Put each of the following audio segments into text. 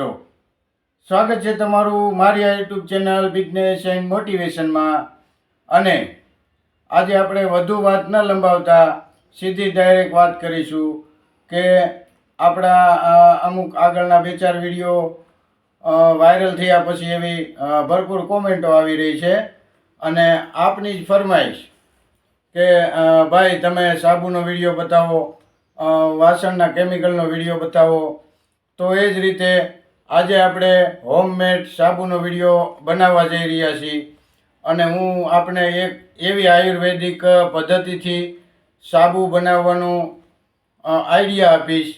મિત્રો, સ્વાગત છે તમારું મારી આ યુટ્યુબ ચેનલ બિઝનેસ એન્ડ મોટિવેશનમાં અને આજે આપણે વધુ વાત ન લંબાવતા, સીધી ડાયરેક્ટ વાત કરીશું કે આપણા અમુક આગળના બે ચાર વીડિયો વાયરલ થયા પછી એવી ભરપૂર કોમેન્ટો આવી રહી છે. અને આપની જ ફરમાઈશ કે ભાઈ તમે સાબુનો વીડિયો બતાવો વાસણના કેમિકલનો વીડિયો બતાવો, તો એ જ રીતે આજે આપણે હોમમેડ સાબુનો વીડિયો બનાવવા જઈ રહ્યા છીએ અને હું આપણે એક એવી આયુર્વેદિક પદ્ધતિથી સાબુ બનાવવાનું આઈડિયા આપીશ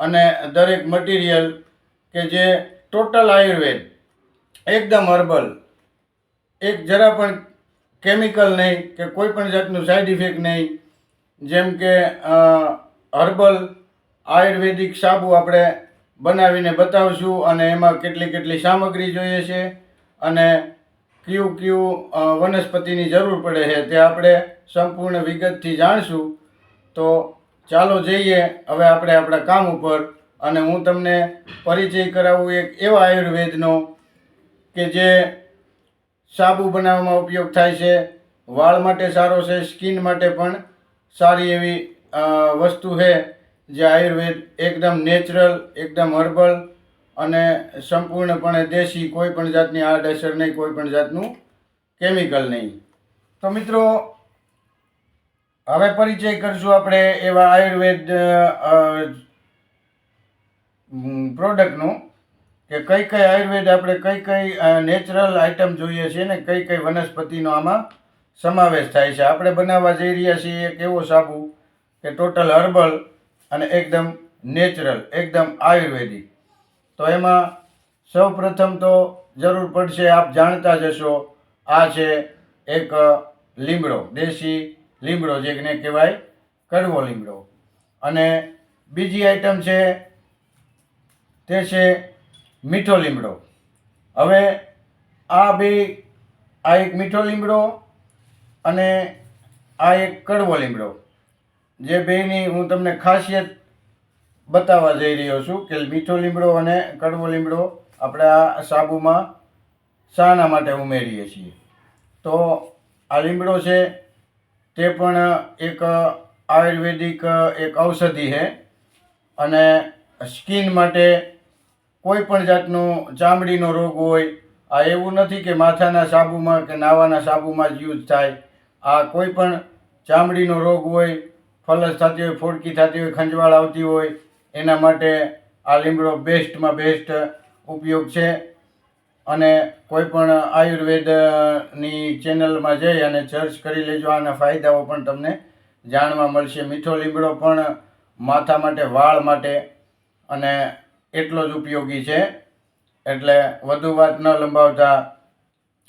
અને દરેક મટીરિયલ કે જે ટોટલ આયુર્વેદ, એકદમ હર્બલ એક જરા પણ કેમિકલ નહીં કે કોઈ પણ જાતનું સાઈડ ઇફેક્ટ નહીં, જેમ કે હર્બલ આયુર્વેદિક સાબુ આપણે બનાવીને બતાવશું અને એમાં કેટલી કેટલી સામગ્રી જોઈએ છે અને કયું કયું વનસ્પતિની જરૂર પડે છે તે આપણે સંપૂર્ણ વિગતથી જાણશું. તો ચાલો જઈએ. હવે આપણે આપણા કામ ઉપર અને હું તમને પરિચય કરાવું એક એવા આયુર્વેદનો કે જે સાબુ બનાવવામાં ઉપયોગ થાય છે. વાળ માટે સારો છે, સ્કિન માટે પણ સારી એવી વસ્તુ છે. જે આયુર્વેદ એકદમ નેચરલ, એકદમ હર્બલ અને સંપૂર્ણપણે દેશી કોઈ પણ જાતની આડઅસર નહીં, કોઈ પણ જાતનું કેમિકલ નહીં. તો મિત્રો, હવે પરિચય કરશું આપણે એવા આયુર્વેદ પ્રોડક્ટનો કે કઈ કઈ આયુર્વેદ આપણે કઈ કઈ નેચરલ આઇટમ જોઈએ છે ને કઈ કઈ વનસ્પતિનો આમાં સમાવેશ થાય છે. આપણે બનાવવા જઈ રહ્યા છીએ એક એવો સાબુ કે ટોટલ હર્બલ અને એકદમ નેચરલ, એકદમ આયુર્વેદિક. તો એમાં સૌ પ્રથમ તો જરૂર પડશે, આપ જાણતા જ હશો, આ છે એક લીમડો, દેશી લીમડો જેને કહેવાય, કડવો લીમડો. અને બીજી આઈટમ છે, તે છે મીઠો લીમડો. હવે આ બે, આ એક મીઠો લીમડો અને આ એક કડવો લીમડો. જે બેની હું તમને ખાસિયત બતાવવા જઈ રહ્યો છું કે મીઠો લીમડો અને કડવો લીમડો આપણે આ સાબુમાં શાના માટે ઉમેરીએ છીએ. તો આ લીમડો છે તે પણ એક આયુર્વેદિક એક ઔષધિ છે અને સ્કિન માટે કોઈ પણ જાતનું ચામડીનો રોગ હોય, આ એવું નથી કે માથાના સાબુમાં કે નાવાના સાબુમાં જ યુઝ થાય. આ કોઈ પણ ચામડીનો રોગ હોય ફલસ થતી હોય ફોડકી થતી હોય, ખંજવાળ આવતી હોય, એના માટે આ લીમડો બેસ્ટમાં બેસ્ટ ઉપયોગ છે. અને કોઈ પણ આયુર્વેદની ચેનલમાં જઈ અને સર્ચ કરી લેજો, આના ફાયદાઓ પણ તમને જાણવા મળશે. મીઠો લીમડો પણ માથા માટે, વાળ માટે અને એટલો જ ઉપયોગી છે. એટલે વધુ વાત ન લંબાવતા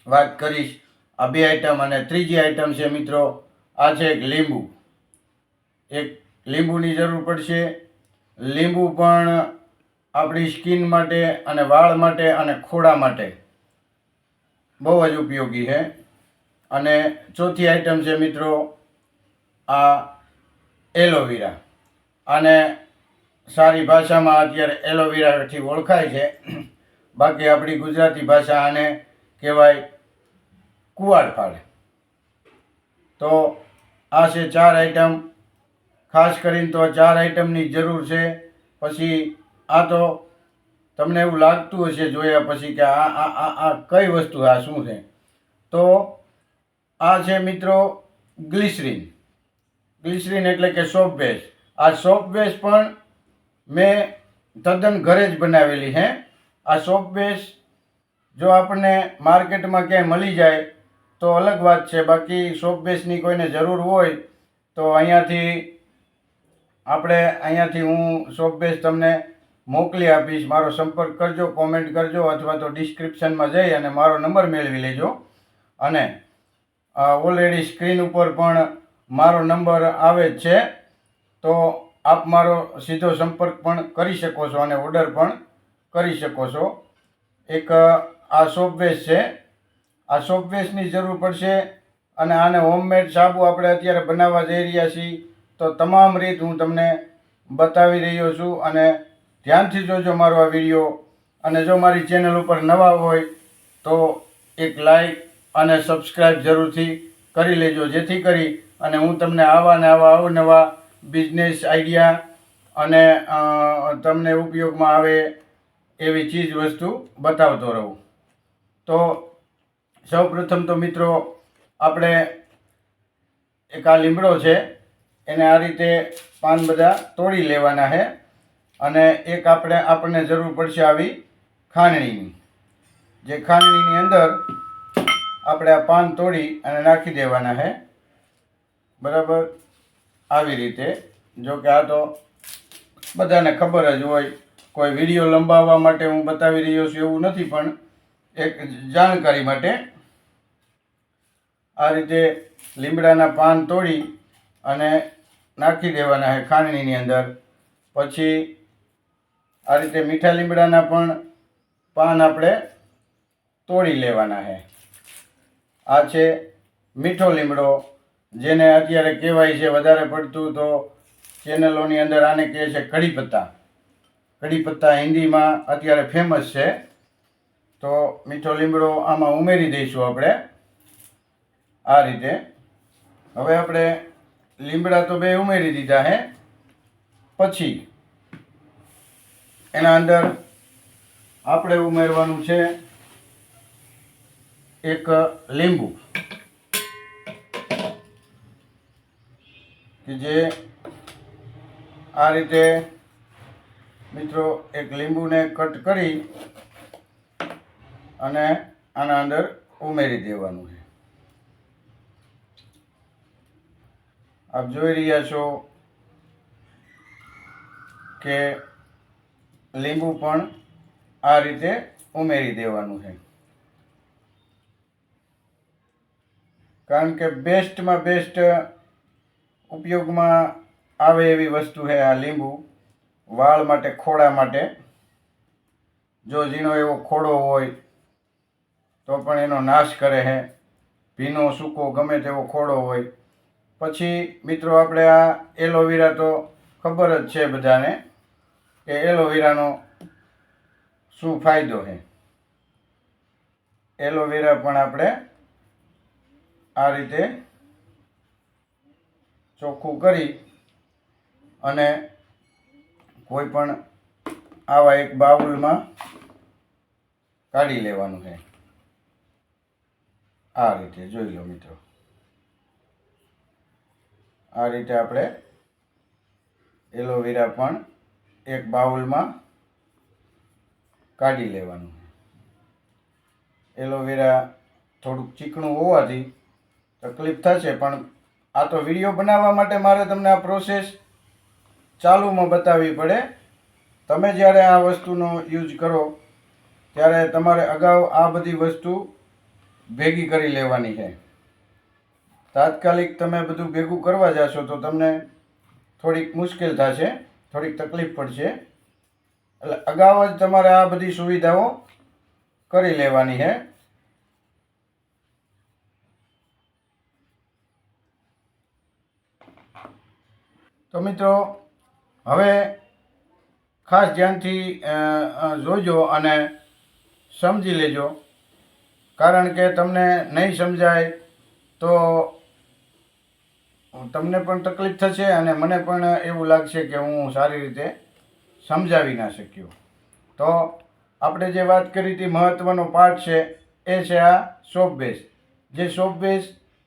વાત કરીશ. આ બે આઈટમ અને ત્રીજી આઈટમ છે મિત્રો. આ છે એક લીંબુ. એક લીંબુની જરૂર પડશે. લીંબુ પણ આપણી સ્કિન માટે અને વાળ માટે અને ખોડા માટે બહુ જ ઉપયોગી છે. અને ચોથી આઈટમ છે મિત્રો, આ એલોવેરા. આને સારી ભાષામાં અત્યારે એલોવેરાથી ઓળખાય છે. બાકી આપણી ગુજરાતી ભાષા આને કહેવાય કુવાડફાડ તો આ છે ચાર આઈટમ. ખાસ કરીને તો ચાર આઈટમની જરૂર છે. પછી આ તો તમને એવું લાગતું હશે જોયા પછી કે આ આ આ આ કઈ વસ્તુ આ શું છે? તો આ છે મિત્રો ગ્લિસરીન. ગ્લિસરીન એટલે કે સોપ બેઝ આ સોપ બેઝ પણ મેં તદ્દન ઘરે જ બનાવેલી છે આ સોપ બેઝ જો આપણને માર્કેટમાં ક્યાંય મળી જાય તો અલગ વાત છે. બાકી સોપ બેઝની કોઈને જરૂર હોય તો અહીંયાથી આપણે અહીંયાથી હું શોપબેસ તમને મોકલી આપીશ. મારો સંપર્ક કરજો કોમેન્ટ કરજો અથવા તો ડિસ્ક્રિપ્શનમાં જઈ અને મારો નંબર મેળવી લેજો. અને ઓલરેડી સ્ક્રીન ઉપર પણ મારો નંબર આવે જ છે. તો આપ મારો સીધો સંપર્ક પણ કરી શકો છો અને ઓર્ડર પણ કરી શકો છો. એક આ સોપવેસ છે. આ સોપવેસની જરૂર પડશે અને આને હોમમેડ સાબુ આપણે અત્યારે બનાવવા જઈ રહ્યા છીએ. તો તમામ રીત હું તમને બતાવી રહ્યો છું અને ધ્યાનથી જોજો મારો આ વીડિયો. અને જો મારી ચેનલ ઉપર નવા હોય તો એક લાઈક અને સબસ્ક્રાઈબ જરૂરથી કરી લેજો. જેથી કરી અને હું તમને આવા ને આવા અવનવા બિઝનેસ આઈડિયા અને તમને ઉપયોગમાં આવે એવી ચીજ વસ્તુ બતાવતો રહું. તો સૌ પ્રથમ તો મિત્રો, આપણે એક આ લીમડો છે. એને આ રીતે પાન બધા તોડી લેવાના છે. અને એક આપણે આપણને જરૂર પડશે આવી ખાંડણીની. જે ખાંડણીની અંદર આપણે આ પાન તોડી અને નાખી દેવાના છે. બરાબર? આવી રીતે. જો કે આ તો બધાને ખબર જ હોય, કોઈ વીડિયો લંબાવવા માટે હું બતાવી રહ્યો છું એવું નથી, પણ એક જાણકારી માટે આ રીતે લીમડાના પાન તોડી અને નાખી દેવાના છે ખાંડણીની અંદર. પછી આ રીતે મીઠા લીમડાના પણ પાન આપણે તોડી લેવાના છે. આ છે મીઠો લીમડો, જેને અત્યારે કહેવાય છે વધારે પડતું તો ચેનલોની અંદર આને કહે છે કઢી પત્તા કઢી પત્તા હિન્દીમાં અત્યારે ફેમસ છે. તો મીઠો લીમડો આમાં ઉમેરી દઈશું આપણે. આ રીતે. હવે આપણે લીમડા તો બે ઉમેરી દીધા હે. પછી એના અંદર આપણે ઉમેરવાનું છે એક લીંબુ. કે જે આ રીતે મિત્રો એક લીંબુને કટ કરી અને આના અંદર ઉમેરી દેવાનું છે. આપ જોઈ રહ્યા છો કે લીંબુ પણ આ રીતે ઉમેરી દેવાનું છે. કારણ કે બેસ્ટમાં બેસ્ટ ઉપયોગમાં આવે એવી વસ્તુ છે આ લીંબુ. વાળ માટે ખોડા માટે. જો ઝીણો એવો ખોડો હોય, તો પણ એનો નાશ કરે છે. ભીનો, સૂકો, ગમે તેવો ખોડો હોય પછી મિત્રો આપણે આ એલોવેરા તો ખબર જ છે બધાને કે એલોવેરાનો શું ફાયદો છે એલોવેરા પણ આપણે આ રીતે ચોખ્ખું કરી અને કોઈ પણ આવા એક બાઉલમાં કાઢી લેવાનું છે. આ રીતે, જોઈ લો મિત્રો. આ રીતે આપણે એલોવેરા પણ એક બાઉલમાં કાઢી લેવાનું. એલોવેરા થોડુંક ચીકણું હોવાથી તકલીફ થશે, પણ આ તો વીડિયો બનાવવા માટે મારે તમને આ પ્રોસેસ ચાલુમાં બતાવવી પડે. તમે જ્યારે આ વસ્તુનો યુઝ કરો, ત્યારે તમારે અગાઉ આ બધી વસ્તુ ભેગી કરી લેવાની છે. તાત્કાલિક તમે બધું ભેગું કરવા જશો તો તમને થોડીક મુશ્કેલ થશે, થોડીક તકલીફ પડશે. એટલે અગાઉ જ તમારે આ બધી સુવિધાઓ કરી લેવાની છે. તો મિત્રો, હવે ખાસ ધ્યાનથી જોજો અને સમજી લેજો. કારણ કે તમને નહીં સમજાય તો તમને પણ તકલીફ થશે અને મને પણ એવું લાગશે કે હું સારી રીતે સમજાવી ના શક્યો. તો આપણે જે વાત કરી હતી મહત્ત્વનો પાર્ટ છે, એ છે આ સોપ બેઝ જે સોપ બેઝ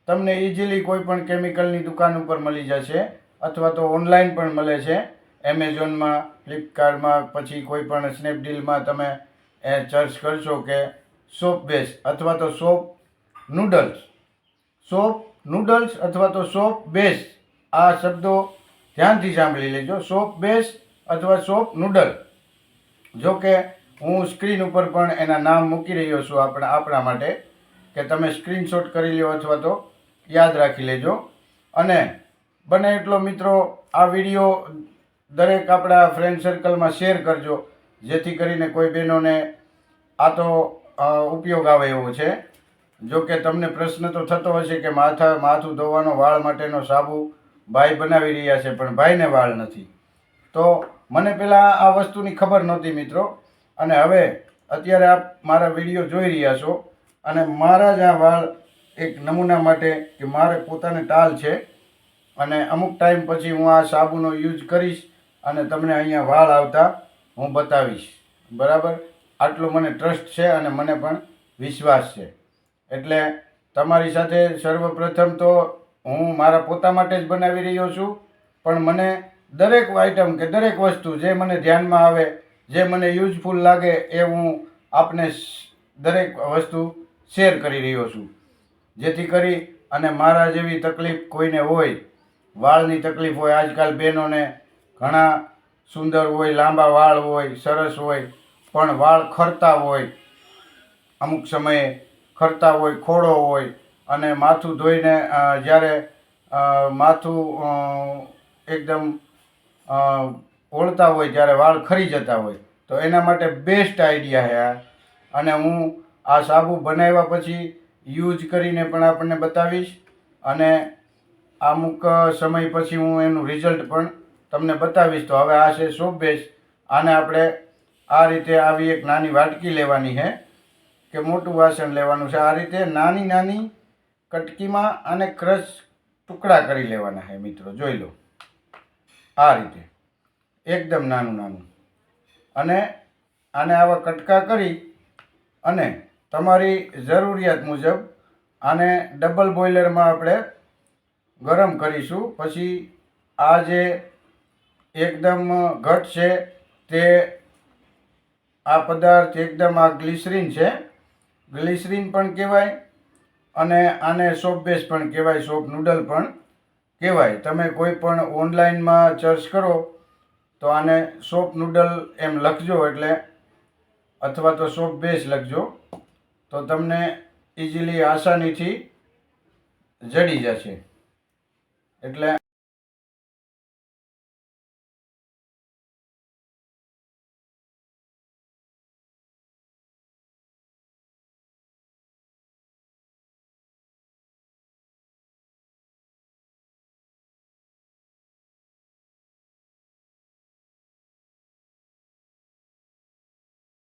તમને ઇઝીલી કોઈ પણ કેમિકલની દુકાન ઉપર મળી જશે અથવા તો ઓનલાઈન પણ મળે છે. એમેઝોનમાં, ફ્લિપકાર્ટમાં, પછી કોઈ પણ સ્નેપડીલમાં તમે, એ, સર્ચ કરશો કે સોપ બેઝ અથવા તો સોપ નૂડલ્સ. સોપ નૂડલ્સ અથવા તો સોપ બેઝ આ શબ્દો ધ્યાનથી સાંભળી લેજો. સોપ બેઝ અથવા સોપ નૂડલ જો કે હું સ્ક્રીન ઉપર પણ એના નામ મૂકી રહ્યો છું આપણા આપણા માટે, કે તમે સ્ક્રીનશોટ કરી લો અથવા તો યાદ રાખી લેજો. અને બને એટલો મિત્રો, આ વીડિયો દરેક આપણા ફ્રેન્ડ સર્કલમાં શેર કરજો, જેથી કરીને કોઈ બહેનોને આ તો ઉપયોગ આવે એવો છે. જો કે તમને પ્રશ્ન તો થતો હશે કે માથા માથું ધોવાનો વાળ માટેનો સાબુ ભાઈ બનાવી રહ્યા છે, પણ ભાઈને વાળ નથી. તો મને પહેલાં આ વસ્તુની ખબર નહોતી મિત્રો. અને હવે અત્યારે આપ મારા વીડિયો જોઈ રહ્યા છો અને મારા જ આ વાળ એક નમૂના માટે કે મારે પોતાને ટાલ છે. અને અમુક ટાઈમ પછી હું આ સાબુનો યુઝ કરીશ અને તમને અહીંયા વાળ આવતા હું બતાવીશ. બરાબર? આટલો મને ટ્રસ્ટ છે અને મને પણ વિશ્વાસ છે. એટલે તમારી સાથે સર્વપ્રથમ તો હું મારા પોતા માટે જ બનાવી રહ્યો છું, પણ મને દરેક આઈટમ કે દરેક વસ્તુ જે મને ધ્યાનમાં આવે, જે મને યુઝફુલ લાગે એ હું આપને દરેક વસ્તુ શેર કરી રહ્યો છું. જેથી કરી અને મારા જેવી તકલીફ કોઈને હોય, વાળની તકલીફ હોય, આજકાલ બહેનોને ઘણા સુંદર હોય, લાંબા વાળ હોય, સરસ હોય, પણ વાળ ખરતા હોય, અમુક સમયે ખરતા હોય ખોડો હોય અને માથું ધોઈને જ્યારે માથું એકદમ ઓળતા હોય ત્યારે વાળ ખરી જતા હોય, તો એના માટે બેસ્ટ આઈડિયા છે આ. અને હું આ સાબુ બનાવ્યા પછી યુઝ કરીને પણ આપણને બતાવીશ અને અમુક સમય પછી હું એનું રિઝલ્ટ પણ તમને બતાવીશ. તો હવે આ છે સોપ બેસ આને આપણે આ રીતે આવી એક નાની વાટકી લેવાની છે કે મોટું વાસણ લેવાનું છે. આ રીતે નાની નાની કટકીમાં અને ક્રશ ટુકડા કરી લેવાના છે મિત્રો, જોઈ લો. આ રીતે. એકદમ નાનું નાનું. અને આને આવા કટકા કરી અને તમારી જરૂરિયાત મુજબ આને ડબલ બોઇલરમાં આપણે ગરમ કરીશું. પછી આ જે એકદમ ઘટ છે તે આ પદાર્થ એકદમ આ ગ્લિસરીન છે ગ્લિસરીન પણ કહેવાય અને આને સોપ બેસ પણ કહેવાય, સોપ નૂડલ પણ કહેવાય. તમે કોઈ પણ ઓનલાઈનમાં સર્ચ કરો તો આને સોપ નૂડલ એમ લખજો એટલે અથવા તો સોપ બેસ લખજો તો તમને ઇઝીલી આસાનીથી જડી જશે. એટલે